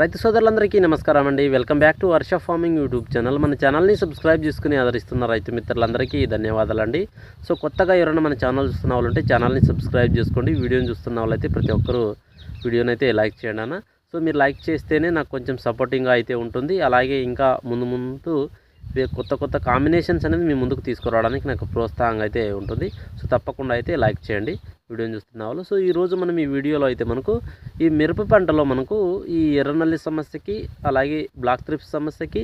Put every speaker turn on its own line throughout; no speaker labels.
రైతు సోదరులందరికీ నమస్కారం అండి. Welcome back to Varsha farming YouTube channel మన ఛానల్ని సబ్స్క్రైబ్ చేసుకుని ఆదరిస్తున్న రైతు మిత్రులందరికీ ధన్యవాదాలండి. సో కొత్తగా ఎవరైనా మన ఛానల్ చూస్తున్న వాళ్ళంటే ఛానల్ని సబ్స్క్రైబ్ చేసుకోండి. వీడియోని చూస్తున్న వాళ్ళైతే ప్రతి ఒక్కరూ వీడియోనైతే లైక్ చేయండి అన్న. సో మీరు లైక్ చేస్తేనే నాకు కొంచెం సపోర్టింగ్గా అయితే ఉంటుంది. అలాగే ఇంకా ముందు ముందు కొత్త కొత్త కాంబినేషన్స్ అనేది మీ ముందుకు తీసుకురావడానికి నాకు ప్రోత్సాహంగా అయితే ఉంటుంది. సో తప్పకుండా అయితే లైక్ చేయండి. వీడియోని చూస్తున్న వాళ్ళు. సో ఈరోజు మనం ఈ వీడియోలో అయితే మనకు ఈ మిరప పంటలో మనకు ఈ ఎర్రనల్లి సమస్యకి అలాగే బ్లాక్ త్రిప్స్ సమస్యకి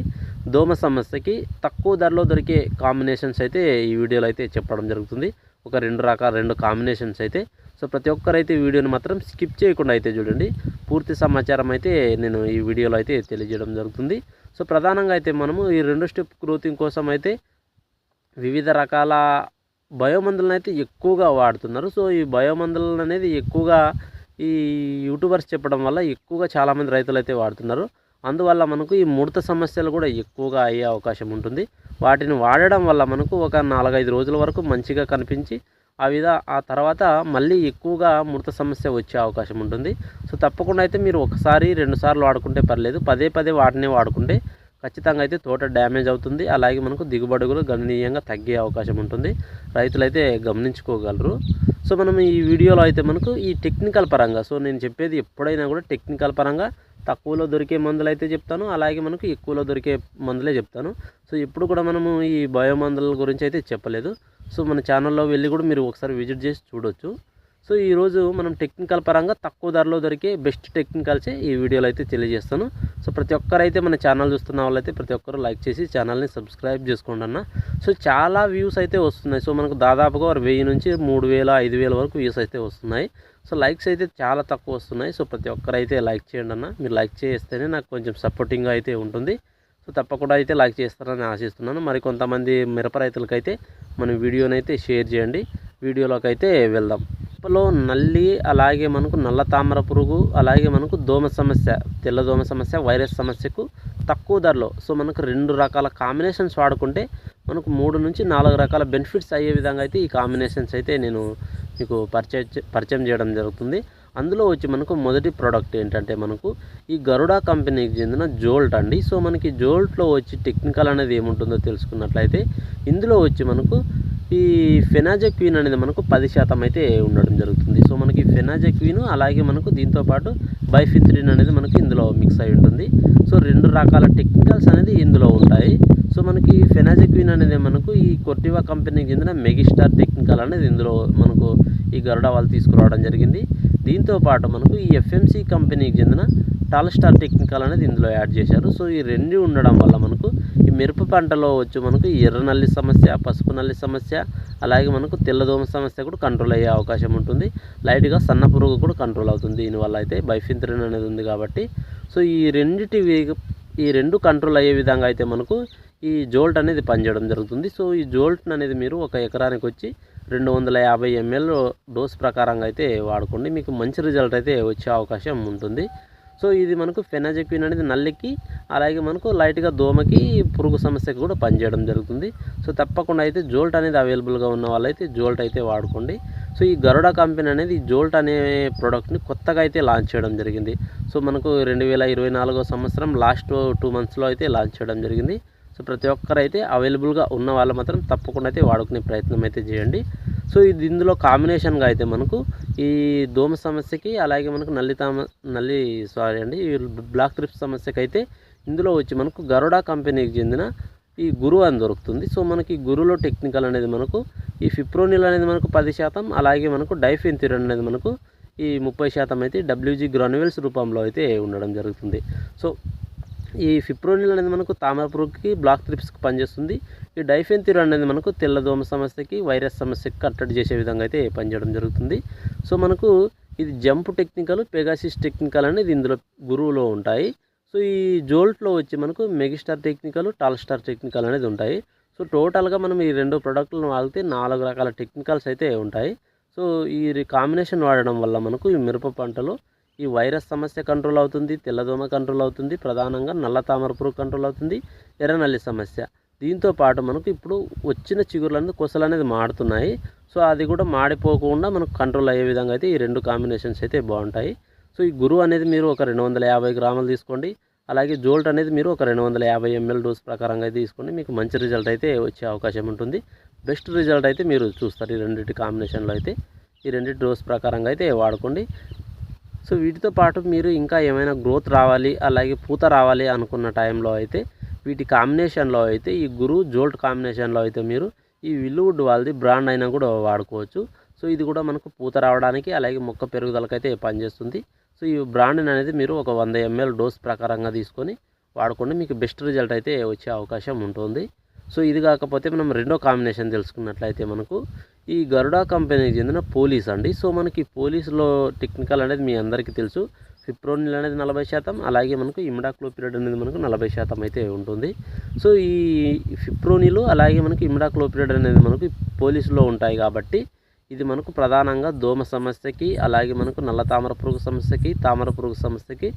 దోమ సమస్యకి తక్కువ ధరలో దొరికే కాంబినేషన్స్ అయితే ఈ వీడియోలో అయితే చెప్పడం జరుగుతుంది. ఒక రెండు రకాల రెండు కాంబినేషన్స్ అయితే. సో ప్రతి ఒక్కరైతే వీడియోని మాత్రం స్కిప్ చేయకుండా అయితే చూడండి. పూర్తి సమాచారం అయితే నేను ఈ వీడియోలో అయితే తెలియజేయడం జరుగుతుంది. సో ప్రధానంగా అయితే మనము ఈ రెండు స్టెప్ గ్రోతింగ్ కోసం అయితే వివిధ రకాల బయోమందులను అయితే ఎక్కువగా వాడుతున్నారు. సో ఈ బయోమందులను అనేది ఎక్కువగా ఈ యూట్యూబర్స్ చెప్పడం వల్ల ఎక్కువగా చాలామంది రైతులు అయితే వాడుతున్నారు. అందువల్ల మనకు ఈ ముడత సమస్యలు కూడా ఎక్కువగా అయ్యే అవకాశం ఉంటుంది. వాటిని వాడడం వల్ల మనకు ఒక నాలుగైదు రోజుల వరకు మంచిగా కనిపించి ఆ విధ ఆ తర్వాత మళ్ళీ ఎక్కువగా ముడత సమస్య వచ్చే అవకాశం ఉంటుంది. సో తప్పకుండా అయితే మీరు ఒకసారి రెండుసార్లు వాడుకుంటే పర్లేదు. పదే పదే వాటినే వాడుకుంటే ఖచ్చితంగా అయితే తోట డ్యామేజ్ అవుతుంది. అలాగే మనకు దిగుబడి కూడా గణనీయంగా తగ్గే అవకాశం ఉంటుంది. రైతులైతే గమనించుకోగలరు. సో మనం ఈ వీడియోలో అయితే మనకు ఈ టెక్నికల్ పరంగా సో నేను చెప్పేది ఎప్పుడైనా కూడా టెక్నికల్ పరంగా తక్కువలో దొరికే మందులు అయితే చెప్తాను అలాగే మనకు ఎక్కువలో దొరికే మందులే చెప్తాను. సో ఇప్పుడు కూడా మనము ఈ బయో మందుల గురించి అయితే చెప్పలేదు. సో మన ఛానల్లో వెళ్ళి కూడా మీరు ఒకసారి విజిట్ చేసి చూడొచ్చు. సో ఈరోజు మనం టెక్నికల్ పరంగా తక్కువ ధరలో దొరికే బెస్ట్ టెక్నికల్సే ఈ వీడియోలో అయితే తెలియజేస్తాను. సో ప్రతి ఒక్కరైతే మన ఛానల్ చూస్తున్న వాళ్ళైతే ప్రతి ఒక్కరు లైక్ చేసి ఛానల్ని సబ్స్క్రైబ్ చేసుకోండి అన్న. సో చాలా వ్యూస్ అయితే వస్తున్నాయి. సో మనకు దాదాపుగా ఒక వెయ్యి నుంచి మూడు వేల ఐదు వేల వరకు వ్యూస్ అయితే వస్తున్నాయి. సో లైక్స్ అయితే చాలా తక్కువ వస్తున్నాయి. సో ప్రతి ఒక్కరైతే లైక్ చేయండి అన్న. మీరు లైక్ చేస్తేనే నాకు కొంచెం సపోర్టింగ్గా అయితే ఉంటుంది. సో తప్పకుండా అయితే లైక్ చేస్తారని ఆశిస్తున్నాను. మరి కొంతమంది మిరప రైతులకైతే మన వీడియోనైతే షేర్ చేయండి. వీడియోలోకి అయితే వెళ్దాం. మిరపలో నల్లి అలాగే మనకు నల్ల తామర పురుగు అలాగే మనకు దోమ సమస్య తెల్ల దోమ సమస్య వైరస్ సమస్యకు తక్కువ ధరలో. సో మనకు రెండు రకాల కాంబినేషన్స్ వాడుకుంటే మనకు మూడు నుంచి నాలుగు రకాల బెనిఫిట్స్ అయ్యే విధంగా అయితే ఈ కాంబినేషన్స్ అయితే నేను మీకు పరిచయ పరిచయం చేయడం జరుగుతుంది. అందులో వచ్చి మనకు మొదటి ప్రోడక్ట్ ఏంటంటే మనకు ఈ గరుడా కంపెనీకి చెందిన జోల్ట్ అండి. సో మనకి జోల్ట్లో వచ్చి టెక్నికల్ అనేది ఏముంటుందో తెలుసుకున్నట్లయితే ఇందులో వచ్చి మనకు ఈ ఫెనాజక్వీన్ అనేది మనకు పది శాతం అయితే ఉండడం జరుగుతుంది. సో మనకి ఫెనాజక్వీన్ అలాగే మనకు దీంతో పాటు బైఫిత్రిన్ అనేది మనకు ఇందులో మిక్స్ అయి ఉంటుంది. సో రెండు రకాల టెక్నికల్స్ అనేది ఇందులో ఉంటాయి. సో మనకి ఫెనాజక్వీన్ అనేది మనకు ఈ కొర్టివా కంపెనీకి చెందిన మెగిస్టార్ టెక్నికల్ అనేది ఇందులో మనకు ఈ గరుడ వాళ్ళు తీసుకురావడం జరిగింది. దీంతో పాటు మనకు ఈ ఎఫ్ఎంసి కంపెనీకి చెందిన టాల్ స్టార్ టెక్నికల్ అనేది ఇందులో యాడ్ చేశారు. సో ఈ రెండు ఉండడం వల్ల మనకు ఈ మిరప పంటలో వచ్చి మనకు ఎర్ర నల్లి సమస్య పసుపు నల్లి సమస్య అలాగే మనకు తెల్లదోమ సమస్య కూడా కంట్రోల్ అయ్యే అవకాశం ఉంటుంది. లైట్గా సన్న పురుగు కూడా కంట్రోల్ అవుతుంది. దీనివల్ల అయితే బైఫింత్రిన్ అనేది ఉంది కాబట్టి. సో ఈ రెండిటి ఈ రెండు కంట్రోల్ అయ్యే విధంగా అయితే మనకు ఈ జోల్ట్ అనేది పనిచేయడం జరుగుతుంది. సో ఈ జోల్ట్ అనేది మీరు ఒక ఎకరానికి వచ్చి రెండు వందల యాభై ఎంఎల్ డోస్ ప్రకారంగా అయితే వాడుకోండి. మీకు మంచి రిజల్ట్ అయితే వచ్చే అవకాశం ఉంటుంది. సో ఇది మనకు ఫెనాజెక్విన్ అనేది నల్లికి అలాగే మనకు లైట్గా దోమకి పురుగు సమస్యకి కూడా పనిచేయడం జరుగుతుంది. సో తప్పకుండా అయితే జోల్ట్ అనేది అవైలబుల్గా ఉన్న వాళ్ళైతే జోల్ట్ అయితే వాడుకోండి. సో ఈ గరుడ కంపెనీ అనేది జోల్ట్ అనే ప్రోడక్ట్ని కొత్తగా అయితే లాంచ్ చేయడం జరిగింది. సో మనకు రెండు వేల ఇరవై నాలుగో సంవత్సరం లాస్ట్ టూ మంత్స్లో అయితే లాంచ్ చేయడం జరిగింది. సో ప్రతి ఒక్కరైతే అవైలబుల్గా ఉన్న వాళ్ళు మాత్రం తప్పకుండా అయితే వాడుకునే ప్రయత్నం అయితే చేయండి. సో ఇది ఇందులో కాంబినేషన్గా అయితే మనకు ఈ దోమ సమస్యకి అలాగే మనకు నల్లి తామ నల్లి సారీ అండి ఈ బ్లాక్ త్రిప్స్ సమస్యకి అయితే ఇందులో వచ్చి మనకు గరుడా కంపెనీకి చెందిన ఈ గురు అని దొరుకుతుంది. సో మనకి గురులో టెక్నికల్ అనేది మనకు ఈ ఫిప్రోనిల్ అనేది మనకు పది శాతం అలాగే మనకు డైఫెన్థిరన్ అనేది మనకు ఈ ముప్పై శాతం అయితే డబ్ల్యూజీ గ్రాన్యువల్స్ రూపంలో అయితే ఉండడం జరుగుతుంది. సో ఈ ఫిప్రోనిల్ అనేది మనకు తామరపురుకి బ్లాక్ త్రిప్స్కి పనిచేస్తుంది. ఈ డైఫెన్థిర్ అనేది మనకు తెల్లదోమ సమస్యకి వైరస్ సమస్యకి కట్టడి చేసే విధంగా అయితే పనిచేయడం జరుగుతుంది. సో మనకు ఇది జంప్ టెక్నికల్ పెగాసిస్ టెక్నికల్ అనేది ఇందులో గురువులో ఉంటాయి. సో ఈ జోల్ట్లో వచ్చి మనకు megastar technical tall star technical అనేది ఉంటాయి. సో టోటల్గా మనం ఈ రెండు ప్రోడక్ట్లను వాడితే నాలుగు రకాల టెక్నికల్స్ అయితే ఉంటాయి. సో ఈ కాంబినేషన్ వాడడం వల్ల మనకు ఈ మిరప పంటలో ఈ వైరస్ సమస్య కంట్రోల్ అవుతుంది తెల్లదోమ కంట్రోల్ అవుతుంది ప్రధానంగా నల్ల తామర పురుగు కంట్రోల్ అవుతుంది ఎర్రనల్లి సమస్య. దీంతో పాటు మనకు ఇప్పుడు వచ్చిన చిగురులను కొసలు అనేది మాడుతున్నాయి. సో అది కూడా మాడిపోకుండా మనకు కంట్రోల్ అయ్యే విధంగా అయితే ఈ రెండు కాంబినేషన్స్ అయితే బాగుంటాయి. సో ఈ గురువు అనేది మీరు ఒక రెండు వందల యాభై గ్రాములు తీసుకోండి. అలాగే జోల్ట్ అనేది మీరు ఒక రెండు వందల యాభై ఎంఎల్ డోస్ ప్రకారంగా అయితే తీసుకోండి. మీకు మంచి రిజల్ట్ అయితే వచ్చే అవకాశం ఉంటుంది. బెస్ట్ రిజల్ట్ అయితే మీరు చూస్తారు ఈ రెండింటి కాంబినేషన్లో అయితే. ఈ రెండింటి డోస్ ప్రకారంగా అయితే వాడుకోండి. సో వీటితో పాటు మీరు ఇంకా ఏమైనా గ్రోత్ రావాలి అలాగే పూత రావాలి అనుకున్న టైంలో అయితే వీటి కాంబినేషన్లో అయితే ఈ గురు జోల్ట్ కాంబినేషన్లో అయితే మీరు ఈ విల్లువుడ్ వాళ్ళది బ్రాండ్ అయినా కూడా వాడుకోవచ్చు. సో ఇది కూడా మనకు పూత రావడానికి అలాగే మొక్క పెరుగుదలకైతే పనిచేస్తుంది. సో ఈ బ్రాండ్ అనేది మీరు ఒక వంద ఎంఎల్ డోస్ ప్రకారంగా తీసుకొని వాడుకోండి. మీకు బెస్ట్ రిజల్ట్ అయితే వచ్చే అవకాశం ఉంటుంది. సో ఇది కాకపోతే మనం రెండో కాంబినేషన్ తెలుసుకున్నట్లయితే మనకు ఈ గరుడా కంపెనీకి చెందిన పోలీస్ అండి. సో మనకి పోలీసులో టెక్నికల్ అనేది మీ అందరికీ తెలుసు. ఫిప్రోనిల్ అనేది నలభై శాతం అలాగే మనకు ఇమిడాక్లోపిరిడ్ అనేది మనకు నలభై శాతం అయితే ఉంటుంది. సో ఈ ఫిప్రోనిలు అలాగే మనకు ఇమిడాక్లోపిరిడ్ అనేది మనకు పోలీసులో ఉంటాయి కాబట్టి ఇది మనకు ప్రధానంగా దోమ సమస్యకి అలాగే మనకు నల్ల తామర పురుగు సమస్యకి తామర పురుగు సమస్యకి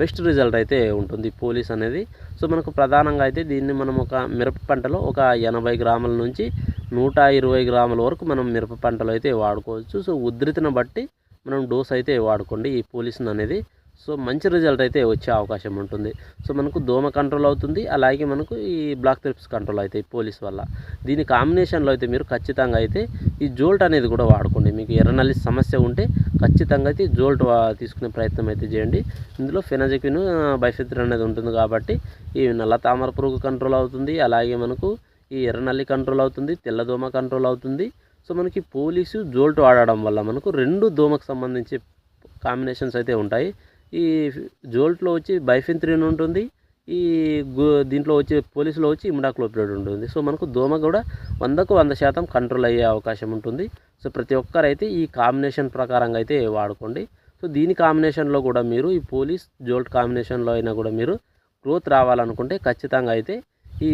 బెస్ట్ రిజల్ట్ అయితే ఉంటుంది పోలీస్ అనేది. సో మనకు ప్రధానంగా అయితే దీన్ని మనం ఒక మిరప పంటలో ఒక ఎనభై గ్రాముల నుంచి నూట ఇరవై గ్రాముల వరకు మనం మిరప పంటలో అయితే వాడుకోవచ్చు. సో ఉధృతిని బట్టి మనం డోస్ అయితే వాడుకోండి ఈ పోలీసుని అనేది. సో మంచి రిజల్ట్ అయితే వచ్చే అవకాశం ఉంటుంది. సో మనకు దోమ కంట్రోల్ అవుతుంది. అలాగే మనకు ఈ బ్లాక్ త్రిప్స్ కంట్రోల్ అవుతాయి పోలీస్ వల్ల. దీని కాంబినేషన్లో అయితే మీరు ఖచ్చితంగా అయితే ఈ జోల్ట్ అనేది కూడా వాడుకోండి. మీకు ఎర్రనల్లి సమస్య ఉంటే ఖచ్చితంగా అయితే జోల్ట్ తీసుకునే ప్రయత్నం అయితే చేయండి. ఇందులో ఫెనజకిన్ బైఫెత్రిన్ అనేది ఉంటుంది కాబట్టి ఈ నల్ల తామర పురుగు కంట్రోల్ అవుతుంది. అలాగే మనకు ఈ ఎర్రనల్లి కంట్రోల్ అవుతుంది తెల్లదోమ కంట్రోల్ అవుతుంది. సో మనకి పోలీసు జోల్ట్ వాడడం వల్ల మనకు రెండు దోమకు సంబంధించి కాంబినేషన్స్ అయితే ఉంటాయి. ఈ జోల్ట్లో వచ్చి బైఫెంత్రిన్ ఉంటుంది ఈ దీంట్లో వచ్చి పోలీసులో వచ్చి ఇమిడాక్లోపిడ్ ఉంటుంది. సో మనకు దోమ కూడా వందకు వంద శాతం కంట్రోల్ అయ్యే అవకాశం ఉంటుంది. సో ప్రతి ఒక్కరైతే ఈ కాంబినేషన్ ప్రకారంగా అయితే వాడుకోండి. సో దీని కాంబినేషన్లో కూడా మీరు ఈ పోలీస్ జోల్ట్ కాంబినేషన్లో అయినా కూడా మీరు గ్రోత్ రావాలనుకుంటే ఖచ్చితంగా అయితే ఈ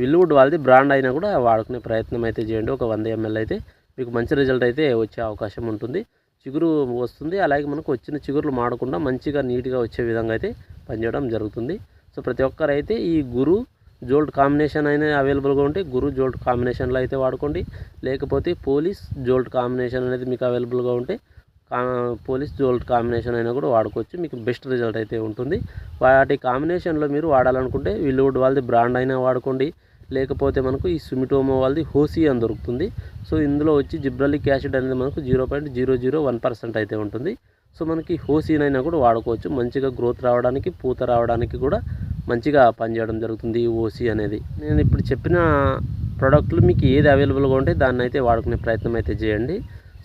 విల్లువుడ్ వాళ్ళది బ్రాండ్ అయినా కూడా వాడుకునే ప్రయత్నం అయితే చేయండి. ఒక వంద ఎంఎల్ అయితే మీకు మంచి రిజల్ట్ అయితే వచ్చే అవకాశం ఉంటుంది. చిగురు వస్తుంది. అలాగే మనకు వచ్చిన చిగురులు మాడకుండా మంచిగా నీట్గా వచ్చే విధంగా అయితే పనిచేయడం జరుగుతుంది. సో ప్రతి ఒక్కరైతే ఈ గురు జోల్ట్ కాంబినేషన్ అయినా అవైలబుల్గా ఉంటే గురు జోల్ట్ కాంబినేషన్లో అయితే వాడుకోండి. లేకపోతే పోలీస్ జోల్ట్ కాంబినేషన్ అనేది మీకు అవైలబుల్గా ఉంటే పోలీస్ జోల్ట్ కాంబినేషన్ అయినా కూడా వాడుకోవచ్చు. మీకు బెస్ట్ రిజల్ట్ అయితే ఉంటుంది. వాటి కాంబినేషన్లో మీరు వాడాలనుకుంటే విల్లువుడ్ వాళ్ళది బ్రాండ్ అయినా వాడుకోండి. లేకపోతే మనకు ఈ సుమిటోమో వాళ్ళది హోసీ అని దొరుకుతుంది. సో ఇందులో వచ్చి జిబ్రలిక్ యాసిడ్ అనేది మనకు zero point zero zero one percent అయితే ఉంటుంది. సో మనకి హోసీనైనా కూడా వాడుకోవచ్చు. మంచిగా గ్రోత్ రావడానికి పూత రావడానికి కూడా మంచిగా పనిచేయడం జరుగుతుంది ఈ ఓసీ అనేది. నేను ఇప్పుడు చెప్పిన ప్రోడక్ట్లు మీకు ఏది అవైలబుల్గా ఉంటే దాన్ని అయితే వాడుకునే ప్రయత్నం అయితే చేయండి.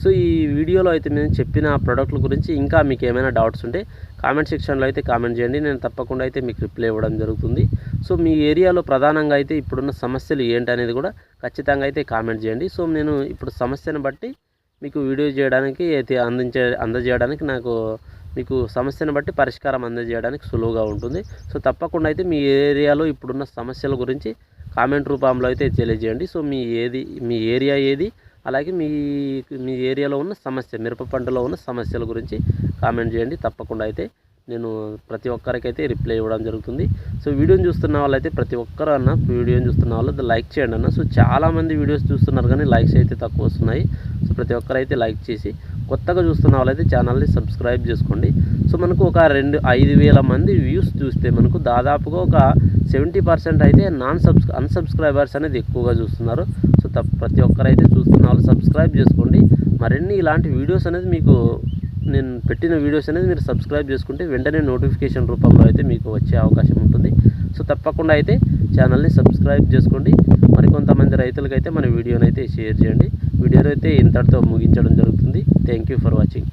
సో ఈ వీడియోలో అయితే నేను చెప్పిన ప్రోడక్ట్ల గురించి ఇంకా మీకు ఏమైనా డౌట్స్ ఉంటే కామెంట్ సెక్షన్లో అయితే కామెంట్ చేయండి. నేను తప్పకుండా అయితే మీకు రిప్లై ఇవ్వడం జరుగుతుంది. సో మీ ఏరియాలో ప్రధానంగా అయితే ఇప్పుడున్న సమస్యలు ఏంటి అనేది కూడా ఖచ్చితంగా అయితే కామెంట్ చేయండి. సో నేను ఇప్పుడు సమస్యను బట్టి మీకు వీడియో చేయడానికి అయితే అందించే అందజేయడానికి నాకు మీకు సమస్యను బట్టి పరిష్కారం అందజేయడానికి సులువుగా ఉంటుంది. సో తప్పకుండా అయితే మీ ఏరియాలో ఇప్పుడున్న సమస్యల గురించి కామెంట్ రూపంలో అయితే తెలియజేయండి. సో మీ ఏది మీ ఏరియా ఏది అలాగే మీ మీ ఏరియాలో ఉన్న సమస్య మిరప పంటలో ఉన్న సమస్యల గురించి కామెంట్ చేయండి. తప్పకుండా అయితే నేను ప్రతి ఒక్కరికైతే రిప్లై ఇవ్వడం జరుగుతుంది. సో వీడియోని చూస్తున్న వాళ్ళైతే ప్రతి ఒక్కరు అన్న వీడియోని చూస్తున్న వాళ్ళు లైక్ చేయండి అన్న. సో చాలామంది వీడియోస్ చూస్తున్నారు కానీ లైక్స్ అయితే తక్కువ వస్తున్నాయి. సో ప్రతి ఒక్కరైతే లైక్ చేసి కొత్తగా చూస్తున్న వాళ్ళైతే ఛానల్ని సబ్స్క్రైబ్ చేసుకోండి. సో మనకు ఒక రెండు ఐదు వేల మంది వ్యూస్ చూస్తే మనకు దాదాపుగా ఒక సెవెంటీ పర్సెంట్ అయితే నాన్ సబ్స్ అన్సబ్స్క్రైబర్స్ అనేది ఎక్కువగా చూస్తున్నారు. ప్రతి ఒక్కరైతే చూస్తున్న వాళ్ళు సబ్స్క్రైబ్ చేసుకోండి. మరిన్ని ఇలాంటి వీడియోస్ అనేది మీకు నేను పెట్టిన వీడియోస్ అనేది మీరు సబ్స్క్రైబ్ చేసుకుంటే వెంటనే నోటిఫికేషన్ రూపంలో అయితే మీకు వచ్చే అవకాశం ఉంటుంది. సో తప్పకుండా అయితే ఛానల్ని సబ్స్క్రైబ్ చేసుకోండి. మరికొంతమంది రైతులకైతే మన వీడియోనైతే అయితే షేర్ చేయండి. వీడియోనైతే అయితే ఇంతటితో ముగించడం జరుగుతుంది. Thank you for watching